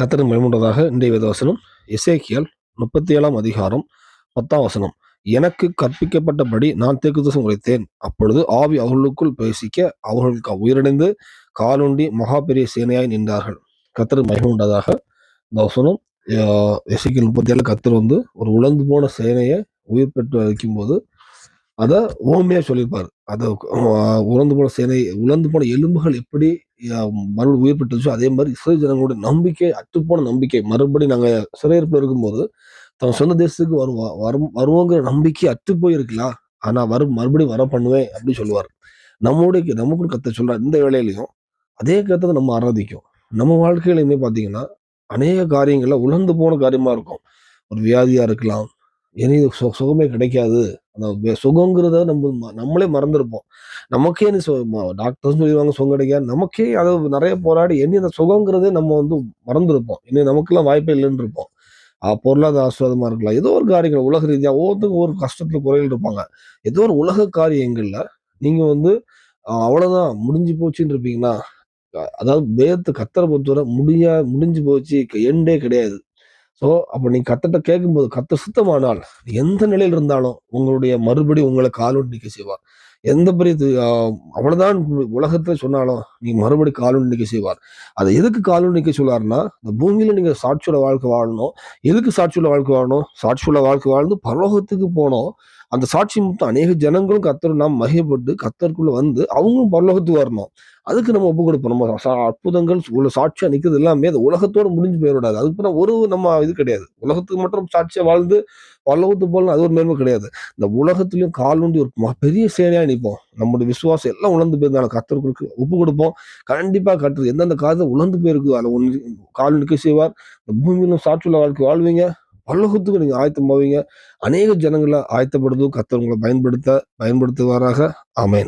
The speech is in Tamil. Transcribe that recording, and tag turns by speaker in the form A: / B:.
A: கத்தர் மயமுண்டதாக இன்றைய வேதவசனம். இசைக்கியல் முப்பத்தி ஏழாம் அதிகாரம் பத்தாம் வசனம். எனக்கு கற்பிக்கப்பட்டபடி நான் தேக்குதசம் உரைத்தேன் அப்பொழுது ஆவி அவர்களுக்குள் பேசிக்க அவர்களுக்கு உயிரிழந்து காலுண்டி மகா பெரிய சேனையாய் நின்றார்கள். கத்தர் மயமுண்டதாக இந்த வசனம். இசைக்கியல் முப்பத்தி ஏழு கத்தர் வந்து ஒரு உழந்து போன சேனையை உயிர் பெற்று வைக்கும்போது அதை ஓமையா சொல்லியிருப்பார். அதை உழந்து உலர்ந்து போன சேனை உலர்ந்து போன எலும்புகள் எப்படி ஆஹ், மறுபடியும் உயிர் பெற்றுச்சோ அதே மாதிரி இஸ்ரேல் ஜனங்களுடைய நம்பிக்கை அற்றுப்போன நம்பிக்கை. மறுபடி நாங்கள் சிறையிருப்பில் இருக்கும்போது தன் சொந்த தேசத்துக்கு வருவா வரும் வருவோங்கிற நம்பிக்கை அற்று போயிருக்கலாம் ஆனால் வரும் மறுபடியும் வர பண்ணுவேன் அப்படி சொல்லுவார். நம்முடைய நமக்கு கத்த சொல்றார். இந்த வேலையிலையும் அதே கருத்தை நம்ம ஆராதிக்கும். நம்ம வாழ்க்கையிலையுமே பார்த்தீங்கன்னா அநேக காரியங்களில் உலர்ந்து போன காரியமாக இருக்கும். ஒரு வியாதியாக இருக்கலாம். இனி சு- சுகமே கிடைக்காது. அந்த சுகங்கிறத நம்ம ம- நம்மளே மறந்துருப்போம். நமக்கே டாக்டர்ஸ் சொல்லிடுவாங்க சுகம் கிடைக்காது. நமக்கே அதை நிறைய போராடி என்ன அந்த சுகங்கிறதே நம்ம வந்து மறந்துருப்போம். இனி நமக்கெல்லாம் வாய்ப்பே இல்லைன்னு இருப்போம். பொருளாதார ஆசீர்வாதமா இருக்கலாம். ஏதோ ஒரு காரியங்கள் உலக ரீதியாக ஒவ்வொருத்தருக்கும் ஒரு கஷ்டத்துல குறைகள் இருப்பாங்க. ஏதோ ஒரு உலக காரியங்கள்ல நீங்க வந்து அவ்வளோதான் அவ்வளவுதான் முடிஞ்சு போச்சுன்னு இருப்பீங்கன்னா அதாவது வேதத்தை கத்தரை பொறுத்தவரை முடியா முடிஞ்சு போச்சு எண்டே கிடையாது. ஸோ அப்போ நீ கத்தட்ட கேட்கும்போது கத்த சுத்தமானால் எந்த நிலையில் இருந்தாலும் உங்களுடைய மறுபடி உங்களை காலோடு நிற்க செய்வார். எந்த பெரிய அவ்வளவுதான் உலகத்துல சொன்னாலும் நீங்க மறுபடி காலோடு நிற்க செய்வார். அதை எதுக்கு காலோடு நிற்க சொல்றாருன்னா இந்த பூமியில நீங்க சாட்சியோட வாழ்க்கை வாழணும். எதுக்கு சாட்சியுள்ள வாழ்க்கை வாழணும்? சாட்சியுள்ள வாழ்க்கை வாழ்ந்து பரலோகத்துக்கு போனோம். அந்த சாட்சி மொத்தம் அநேக ஜனங்களும் கத்தர் நாம் மகிழ்பட்டு கத்தருக்குள்ள வந்து அவங்களும் பரலோகத்துக்கு வரணும். அதுக்கு நம்ம ஒப்பு கொடுப்போம். நம்ம சா- அற்புதங்கள் உள்ள சாட்சியா நிற்கிறது எல்லாமே அது உலகத்தோட முடிஞ்சு போயிடாது அதுக்கு பின்ன ஒரு நம்ம இது கிடையாது. உலகத்துக்கு மட்டும் சாட்சியா வாழ்ந்து பல்லவத்து போகலாம் அது ஒரு மேன்மை கிடையாது. இந்த உலகத்திலயும் கால் ஒரு ம- பெரிய சேனையாக நிற்போம். நம்முடைய விசுவாசம் எல்லாம் உணர்ந்து போயிருந்தாலும் கத்தருக்கு ஒப்பு கொடுப்போம். கண்டிப்பாக கட்டுறது எந்தெந்த காலத்துல உணர்ந்து போயிருக்கு அதில் ஒன்று கால் நிற்க செய்வார். இந்த பூமியிலும் சாற்றுள்ள வாழ்க்கை வாழ்வீங்க. பல்லகத்துக்கு நீங்கள் ஆயத்தம் போவீங்க அநேக ஜனங்களை ஆயத்தப்படுத்தும் கத்தவங்களை பயன்படுத்த பயன்படுத்துவாராக. அமேன்